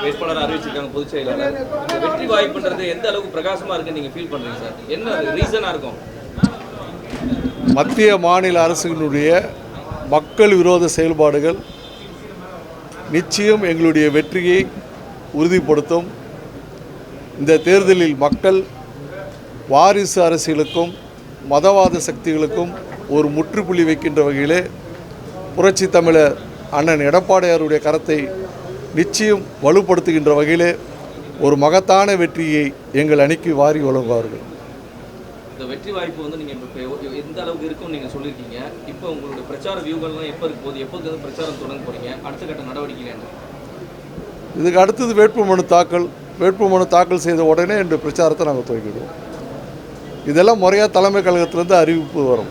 வேட்பாளர் அறிவிச்சிருக்காங்க பொதுச் செயலாளர். வெற்றி வாய்ப்புன்றது எந்த அளவுக்கு பிரகாசமா இருக்கு நீங்க ஃபீல் பண்றீங்க சார்? என்ன ரீசனா இருக்கும்? மத்திய மாநில அரசுகளுடைய மக்கள் விரோத செயல்பாடுகள் நிச்சயம் எங்களுடைய வெற்றியை உறுதிப்படுத்தும். இந்த தேர்தலில் மக்கள் வாரிசு அரசியலுக்கும் மதவாத சக்திகளுக்கும் ஒரு முற்றுப்புள்ளி வைக்கின்ற வகையிலே புரட்சி தமிழர் அண்ணன் எடப்பாடியாருடைய கரத்தை நிச்சயம் வலுப்படுத்துகின்ற வகையிலே ஒரு மகத்தான வெற்றியை எங்கள் அணிக்கு வாரி வழங்குவார்கள். இந்த வெற்றி வாய்ப்பு வந்து நீங்க இப்ப இப்ப எந்த அளவுக்கு இருக்கும்னு நீங்க சொல்லியிருக்கீங்க. இப்போ உங்களுடைய பிரச்சார வியூகள்லாம் எப்போ இருக்க போகுது? எப்போ வந்து பிரச்சாரம் தொடங்க போறீங்க? அடுத்த கட்ட நடவடிக்கை என்ன? இதுக்கு அடுத்தது வேட்புமனு தாக்கல் வேட்புமனு தாக்கல் செய்த உடனே இந்த பிரச்சாரத்தை நாங்கள் துவக்கிடுவோம். இதெல்லாம் முறையாக தலைமை கழகத்திலேருந்து அறிவிப்பு வரும்.